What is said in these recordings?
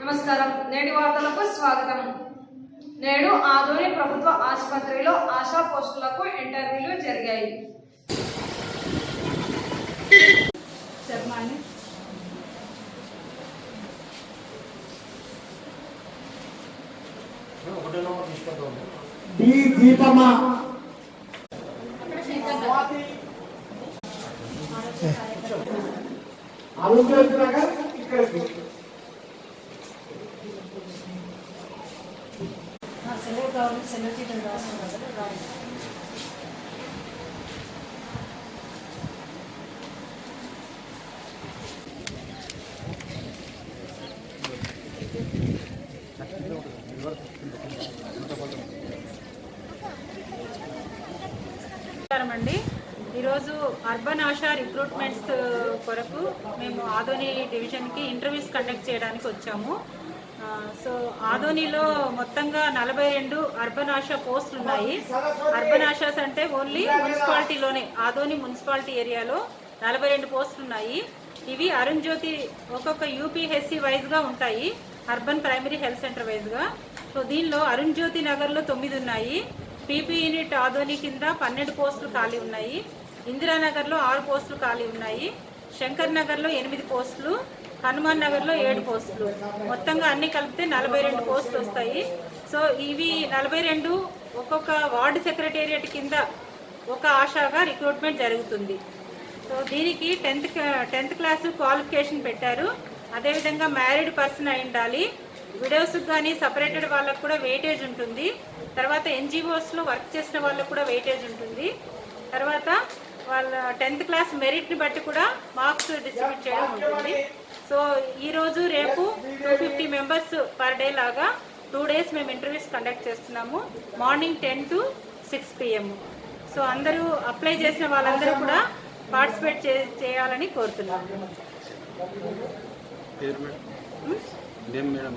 నమస్కారం. నేటి వార్తలకు స్వాగతం. నేడు ఆదోని ప్రభుత్వ ఆసుపత్రిలో ఆశా పోస్టులకు ఇంటర్వ్యూలు జరిగాయి. శర్మాని డి దీపమ్మ ఆలోచన నగర్ ఇక్కడికి సెలవు కావాలి సెలవు రాసుకున్నారు కదా రాయండి. నమస్కారం అండి ఈరోజు అర్బన్ ఆశా రిక్రూట్మెంట్స్ కొరకు మేము ఆధోని డివిజన్కి ఇంటర్వ్యూస్ కండక్ట్ చేయడానికి వచ్చాము సో ఆదోనిలో మొత్తంగా నలభై రెండు అర్బన్ ఆశా పోస్టులు ఉన్నాయి. అర్బన్ ఆశాస్ అంటే ఓన్లీ మున్సిపాలిటీలోనే ఆదోని మున్సిపాలిటీ ఏరియాలో నలభై రెండు పోస్టులు ఉన్నాయి. ఇవి అరుణ్ జ్యోతి ఒక్కొక్క యూపీహెచ్సి వైజ్గా ఉంటాయి అర్బన్ ప్రైమరీ హెల్త్ సెంటర్ వైజ్గా సో దీనిలో అరుణ్ జ్యోతి నగర్లో తొమ్మిది ఉన్నాయి. పీపీ యూనిట్ ఆదోని కింద పన్నెండు పోస్టులు ఖాళీ ఉన్నాయి. ఇందిరానగర్లో ఆరు పోస్టులు ఖాళీ ఉన్నాయి. శంకర్ నగర్లో ఎనిమిది పోస్టులు హనుమాన్ నగర్లో ఏడు పోస్టులు. మొత్తంగా అన్ని కలిపితే నలభై రెండు పోస్టులు వస్తాయి. సో ఇవి నలభై రెండు ఒక్కొక్క వార్డు సెక్రటేరియట్ కింద ఒక ఆశాగా రిక్రూట్మెంట్ జరుగుతుంది. సో దీనికి టెన్త్ టెన్త్ క్లాస్ క్వాలిఫికేషన్ పెట్టారు. అదేవిధంగా మ్యారీడ్ పర్సన్ అయి ఉండాలి. విడోస్ కానీ సపరేటెడ్ వాళ్ళకు కూడా వెయిటేజ్ ఉంటుంది. తర్వాత ఎన్జిఓస్లో వర్క్ చేసిన వాళ్ళకు కూడా వెయిటేజ్ ఉంటుంది. తర్వాత వాళ్ళ టెన్త్ క్లాస్ మెరిట్ని బట్టి కూడా మార్క్స్ డిస్ట్రిబ్యూట్ చేయడం ఉంటుంది. సో ఈరోజు రేపు two fifty members per day లాగా టూ డేస్ మేము ఇంటర్వ్యూస్ కండక్ట్ చేస్తున్నాము. Morning ten to six PM. So అందరూ అప్లై చేసిన వాళ్ళందరూ కూడా పార్టిసిపేట్ చే చేయాలని మేడం?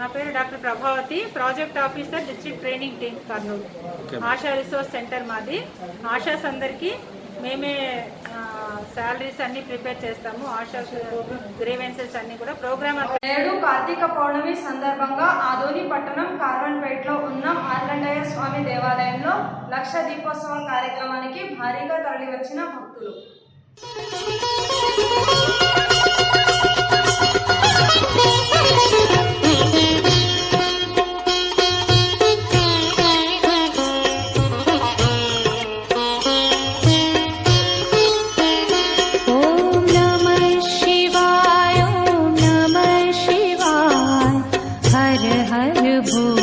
నా పేరు doctor Prabhavathi. Project officer district training team Kurnool. Asha resource centre మాది. ఆశాస్ అందరికీ మేమే శాలరీస్ అన్ని ప్రిపేర్ చేస్తాము. ఆశా గ్రీవెన్సెస్ అన్ని కూడా ప్రోగ్రామ్ నేడు కార్తీక పౌర్ణమి సందర్భంగా ఆదోని పట్టణం కార్వన్పేటలో ఉన్న మార్కండేయ స్వామి దేవాలయంలో లక్ష దీపోత్సవ కార్యక్రమానికి భారీగా తరలివచ్చిన భక్తులు. हर हर भोले